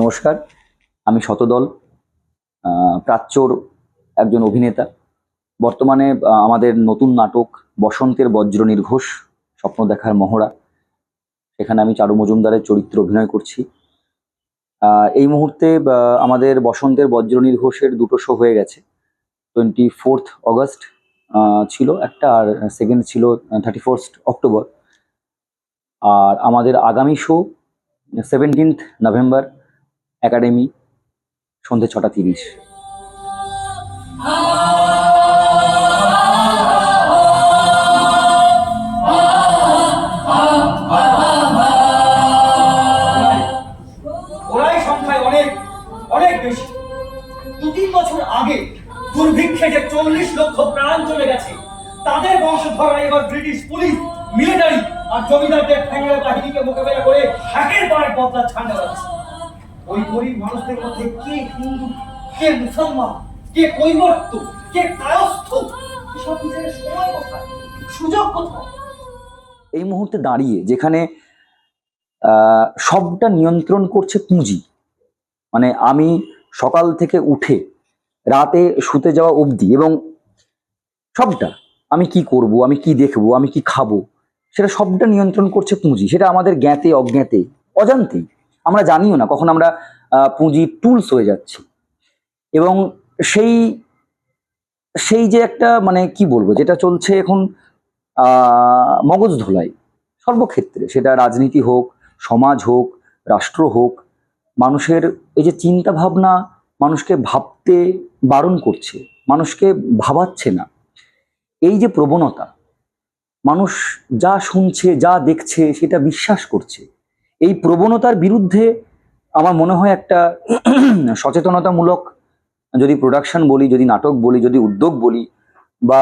নমস্কার, আমি শতদল প্রাচ্যর একজন অভিনেতা। বর্তমানে আমাদের নতুন নাটক বসন্তের বজ্র নির্ঘোষ, স্বপ্ন দেখার মহড়া। সেখানে আমি চারু মজুমদারের চরিত্রে অভিনয় করছি। এই মুহূর্তে আমাদের বসন্তের বজ্র নির্ঘোষের দুটো শো হয়ে গেছে। টোয়েন্টি ফোর্থ অগস্ট ছিল একটা, আর সেকেন্ড ছিল থার্টি ফার্স্ট অক্টোবর আর আমাদের আগামী শো সেভেন্টিন্থ নভেম্বর একাডেমি সন্ধে ছটা তিরিশ। যে চল্লিশ লক্ষ প্রাণ চলে গেছে, তাদের এবার ব্রিটিশ পুলিশ, মিলিটারি আর জমিদারদের ঠ্যাঙ্গা বাহিনীকে মোকাবেলা করে একের পর এক বদলা ছাড়া যাচ্ছে ওই গরিব মানুষদের মধ্যে কে হিন্দু, কে মুসলমান, কে কৈবর্ত, কে কায়স্থ এসব বিচারের সময় কোথায়? সুযোগ কোথায়? এই মুহূর্তে দাঁড়িয়ে যেখানে সবটা নিয়ন্ত্রণ করছে পুঁজি। মানে আমি সকাল থেকে উঠে রাতে শুতে যাওয়া অবধি এবং সবটা, আমি কি করব, আমি কি দেখব, আমি কি খাব, সেটা সবটা নিয়ন্ত্রণ করছে পুঁজি, সেটা আমাদের জ্ঞাতে, অজ্ঞাতে, অজান্তেই। আমরা জানিও না, কখন আমরা পুঁজি টুলস হয়ে যাচ্ছি। এবং সেই সেই যে একটা মানে কি বলব, যেটা চলছে এখন মগজ ধোলাই, সর্বক্ষেত্রে, সেটা রাজনীতি হোক, সমাজ হোক, রাষ্ট্র হোক, মানুষের এই যে চিন্তা ভাবনা মানুষকে ভাবতে বারণ করছে, মানুষকে ভাবাচ্ছে না, এই যে প্রবণতা, মানুষ যা শুনছে, যা দেখছে, সেটা বিশ্বাস করছে এই প্রবণতার বিরুদ্ধে আমার মনে হয় একটা সচেতনতামূলক যদি প্রোডাকশন বলি, যদি নাটক বলি, যদি উদ্যোগ বলি, বা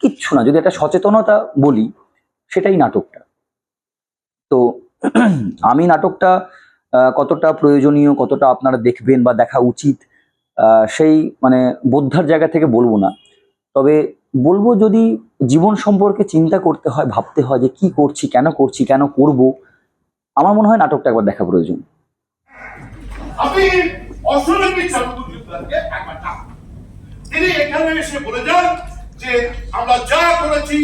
কিচ্ছু না, যদি একটা সচেতনতা বলি, সেটাই নাটকটা। তো আমি নাটকটা কতটা প্রয়োজনীয়, কতটা আপনারা দেখবেন বা দেখা উচিত সেই মানে বোদ্ধার জায়গা থেকে বলব না। তবে বলব যদি জীবন সম্পর্কে চিন্তা করতে হয়, ভাবতে হয় যে কি করছি, কেন করছি, কেন করব আমার মনে হয় নাটকটা একবার দেখা প্রয়োজন। তিনি এখানে এসে বলে যান যে, আমরা যা করেছি,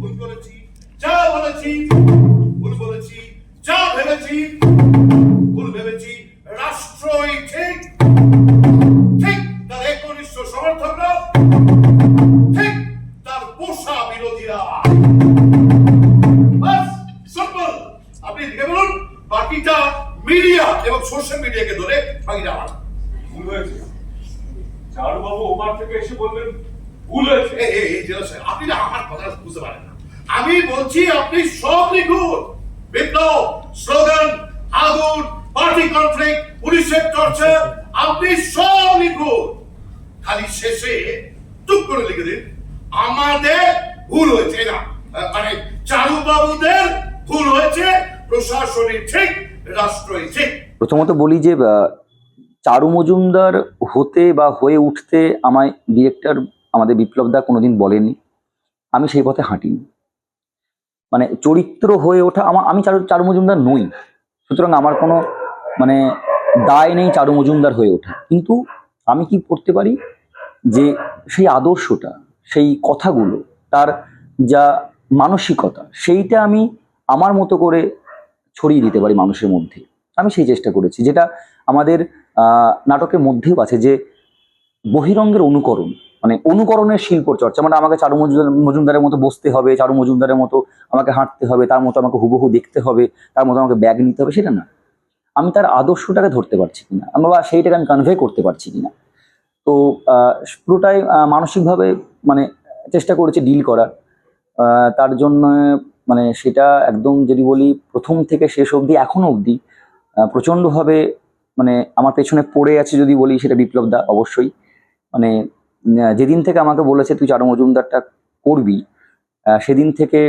ভুল করেছি, যা বলেছি, ভুল বলেছি যা ভেবেছি, ভুল ভেবেছি সোশ্যাল ধরে বাকিটা আমার ভুল হয়েছে। চারুবাবু ওপার থেকে এসে বললেন ভুল হয়েছে। এই, জেলা সাহেব, আপনি না আমার কথা বুঝতে পারেন না। আমি বলছি আপনি সব লিখুন বিপ্লব স্লোগান আগুন পার্টি কনফ্লিক্ট পুলিশের টর্চার আপনি সব লিখুন খালি শেষে টুক করে লিখে দিন আমাদের ভুল হয়েছে। না মানে চারু বাবুদের ভুল হয়েছে প্রশাসনিক ঠিক রাষ্ট্রই ঠিক। প্রথমত বলি যে চারু মজুমদার হতে বা হয়ে উঠতে আমায় ডিরেক্টর আমাদের বিপ্লব দা কোনোদিন বলেনি আমি সেই পথে হাঁটিনি। মানে চরিত্র হয়ে ওঠা আমার আমি চারু চারু মজুমদার নই। সুতরাং আমার কোনো মানে দায় নেই চারু মজুমদার হয়ে ওঠা। কিন্তু আমি কি করতে পারি? যে সেই আদর্শটা, সেই কথাগুলো, তার যা মানসিকতা, সেইটা আমি আমার মতো করে ছড়িয়ে দিতে পারি মানুষের মধ্যে। আমি সেই চেষ্টা করেছি, যেটা আমাদের নাটকের মধ্যেও আছে যে বহিরঙ্গের অনুকরণ মানে অনুকরণের শিল্প চর্চা মানে আমাকে চারু মজুমদার, মজুমদারের মতো বসতে হবে, চারু মজুমদারের মতো আমাকে হাঁটতে হবে, তার মতো আমাকে হুবহু দেখতে হবে, তার মতো আমাকে ব্যাগ নিতে হবে, সেটা না। আমি তার আদর্শটাকে ধরতে পারছি কিনা, আমি বা সেইটাকে আমি কনভে করতে পারছি কিনা। তো পুরোটাই মানসিকভাবে মানে চেষ্টা করেছি ডিল করার। তার জন্য মানে সেটা একদম যদি বলি প্রথম থেকে শেষ অবধি, এখনও অবধি প্রচণ্ডভাবে মানে আমার পেছনে পড়ে আছে যদি বলি সেটা বিপ্লব দা, অবশ্যই। মানে যেদিন থেকে আমাকে বলেছে তুই চারু মজুমদারটা করবি সেদিন থেকে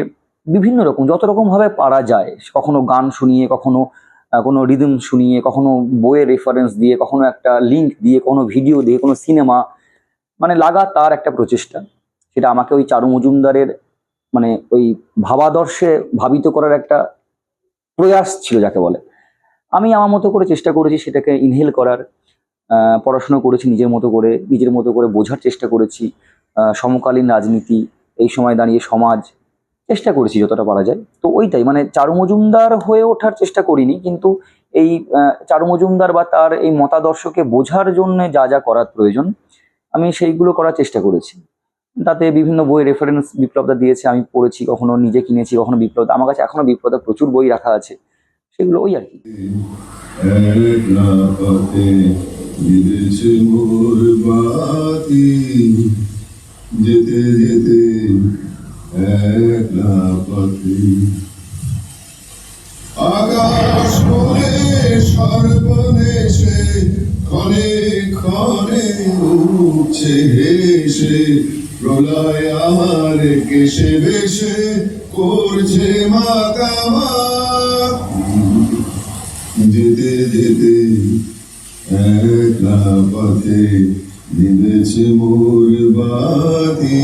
বিভিন্ন রকম, যত রকমভাবে পারা যায়, কখনো গান শুনিয়ে, কখনো কোনো রিদম শুনিয়ে, কখনো বইয়ের রেফারেন্স দিয়ে, কখনো একটা লিঙ্ক দিয়ে কোনো ভিডিও দিয়ে, কোনো সিনেমা মানে লাগাতার একটা প্রচেষ্টা। সেটা আমাকে ওই চারু মজুমদারের মানে ওই ভাবাদর্শে ভাবিত করার একটা প্রয়াস ছিল, যাকে বলে। আমি আমার মতো করে চেষ্টা করেছি সেটাকে ইনহেল করার পড়াশোনা করেছি নিজের মতো করে, নিজের মতো করে বোঝার চেষ্টা করেছি সমকালীন রাজনীতি, এই সময় দাঁড়িয়ে সমাজ, চেষ্টা করেছি যতটা পারা যায়। তো ওইটাই মানে চারু মজুমদার হয়ে ওঠার চেষ্টা করিনি, কিন্তু এই চারু মজুমদার বা তার এই মতাদর্শকে বোঝার জন্য যা যা করার প্রয়োজন, আমি সেইগুলো করার চেষ্টা করেছি। তাতে বিভিন্ন বই রেফারেন্স বিপ্লবদা দিয়েছে, আমি পড়েছি, কখনো নিজে কিনেছি, কখনো বিপ্লব আমার কাছে এখনও বিপ্লবদা প্রচুর বই রাখা আছে। সেগুলো ওই আর কি। আকাশ প্রলয় আমার কেশে বেশে করছে মাকামা যেতে যেতে একলা পথে নিবেছে মোর বাতি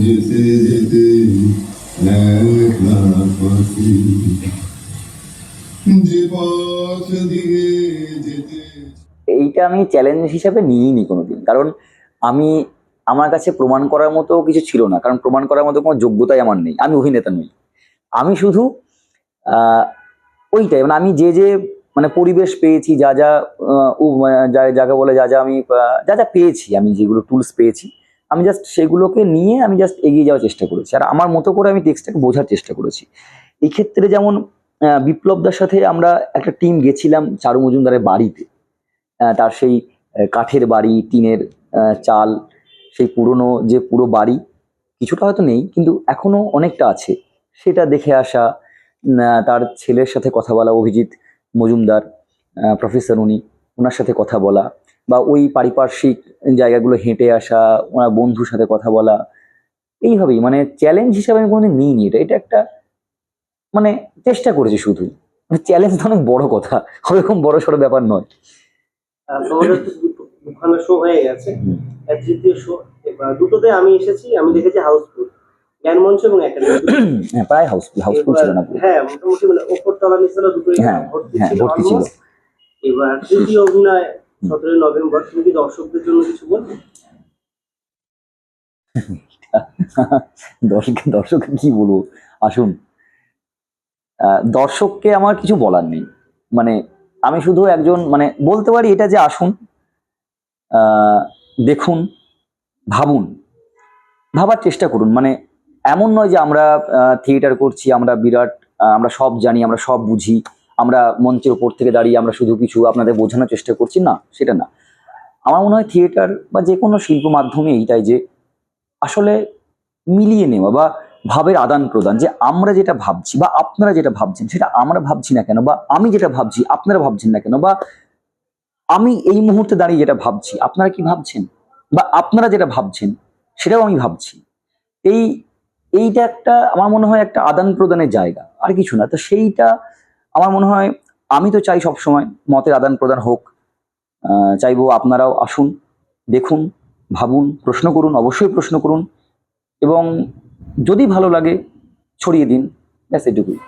যেতে যেতে একলা পথে যে পথ দিয়ে যেতে এইটা আমি চ্যালেঞ্জ হিসাবে নিইনি কোনোদিন, কারণ আমি আমার কাছে প্রমাণ করার মতো কিছু ছিল না, কারণ প্রমাণ করার মতো কোনো যোগ্যতাই আমার নেই, আমি অভিনেতা নই। আমি শুধু ওইটাই। মানে আমি যে যে মানে পরিবেশ পেয়েছি, যা যা যাকে বলে যা যা আমি যা যা পেয়েছি, আমি যেগুলো টুলস পেয়েছি, আমি জাস্ট সেগুলোকে নিয়ে আমি জাস্ট এগিয়ে যাওয়ার চেষ্টা করেছি। আর আমার মতো করে আমি টেক্সটটাকে বোঝার চেষ্টা করেছি। এই ক্ষেত্রে যেমন বিপ্লবদার সাথে আমরা একটা টিম গেছিলাম চারু মজুমদারের বাড়িতে। তার সেই কাঠের বাড়ি, টিনের চাল, সেই পুরনো যে পুরো বাড়ি, কিছুটা হয়তো নেই, কিন্তু এখনও অনেকটা আছে। সেটা দেখে আসা তার ছেলের সাথে কথা বলা অভিজিৎ মজুমদার প্রফেসর উনি ওনার সাথে কথা বলা বা ওই পারিপার্শ্বিক জায়গাগুলো হেঁটে আসা ওনার বন্ধুর সাথে কথা বলা এইভাবেই মানে চ্যালেঞ্জ হিসাবে আমি কোনোদিন নিইনি এটা। এটা একটা মানে চেষ্টা করেছি শুধু। মানে চ্যালেঞ্জ তো অনেক বড় কথা ওরকম বড় সড়ো ব্যাপার নয়। দুখানা শো হয়ে গেছে। তৃতীয় শো দুটোতে আমি এসেছি আমি দেখেছি হাউসফুল জ্ঞান মঞ্চ এবং একাডেমি হ্যাঁ প্রায় হাউসফুল হাউসফুল ছিল না। হ্যাঁ মোটামুটি মানে ওপর তলা নিচতলা দুটোই হ্যাঁ, ভর্তি হ্যাঁ, ছিল ভর্তি ছিল। এবার তৃতীয় অভিনয় সতেরোই নভেম্বর তুমি কি দর্শকদের জন্য কিছু বলবে দর্শক দর্শক কি বলব? আসুন। দর্শককে আমার কিছু বলার নেই। মানে আমি শুধু একজন মানে বলতে পারি এটা যে আসুন আহ, দেখুন ভাবুন ভাবার চেষ্টা করুন। মানে এমন নয় যে আমরা থিয়েটার করছি, আমরা বিরাট আমরা সব জানি, আমরা সব বুঝি, আমরা মঞ্চের ওপর থেকে দাঁড়িয়ে আমরা শুধু কিছু আপনাদের বোঝানোর চেষ্টা করছি। না, সেটা না। আমার মনে হয় থিয়েটার বা যে কোনো শিল্প মাধ্যমে এইটাই যে আসলে মিলিয়ে নেওয়া বা ভাবের আদান প্রদান, যে আমরা যেটা ভাবছি বা আপনারা যেটা ভাবছেন, সেটা আমরা ভাবছি না কেন বা আমি যেটা ভাবছি, আপনারা ভাবছেন না কেন বা আমি এই মুহূর্তে দাঁড়িয়ে যেটা ভাবছি, আপনারা কি ভাবছেন? বা আপনারা যেটা ভাবছেন, সেটাও আমি ভাবছি। এই এইটা একটা, আমার মনে হয় একটা আদান প্রদানের জায়গা, আর কিছু না। তো সেইটা আমার মনে হয়, আমি তো চাই সবসময় মতের আদান প্রদান হোক চাইব আপনারাও আসুন, দেখুন, ভাবুন, প্রশ্ন করুন, অবশ্যই প্রশ্ন করুন, এবং যদি ভালো লাগে, ছড়িয়ে দিন। ব্যাস এটুকুই